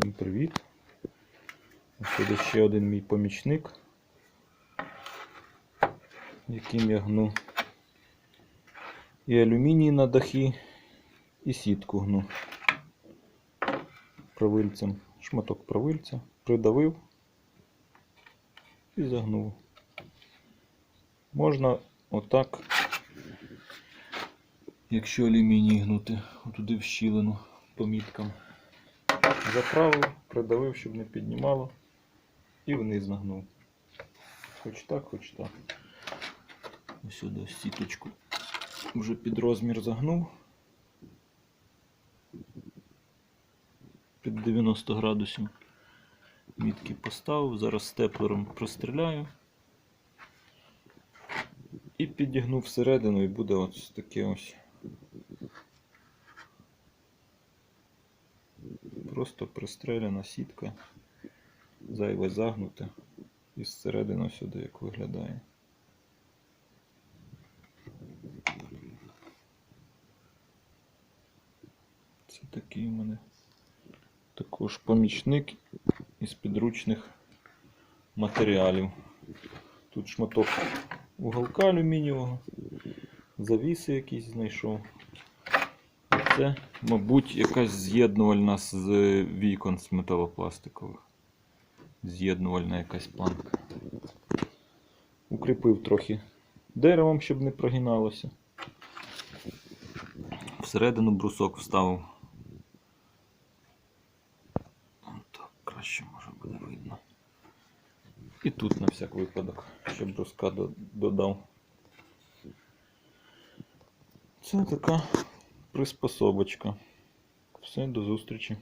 Всім привіт. Ось тут ще один мій помічник, яким я гну і алюміній на дахи, і сітку гну провильцем. Шматок провильця, придавив і загнув. Можна отак, якщо алюміній гнути, отуди в щілину по міткам. Заправив, придавив, щоб не піднімало, і вниз нагнув. Хоч так, хоч так. Ось сюди сіточку вже під розмір загнув. Під 90 градусів. Мітки поставив, зараз степлером простріляю. І підігнув всередину і буде ось таке ось. Просто пристреляна сітка, зайве загнуте і зсередину сюди як виглядає. Це такий у мене також помічник із підручних матеріалів. Тут шматок уголка алюмінієвого, завіси якісь знайшов. Це, мабуть, якась з'єднувальна з вікон з металопластикових. З'єднувальна якась планка. Укріпив трохи деревом, щоб не прогиналося. Всередину брусок вставив. Так, краще може буде видно. І тут на всяк випадок, щоб бруска додав. Це така приспособочка. Все, до зустрічі.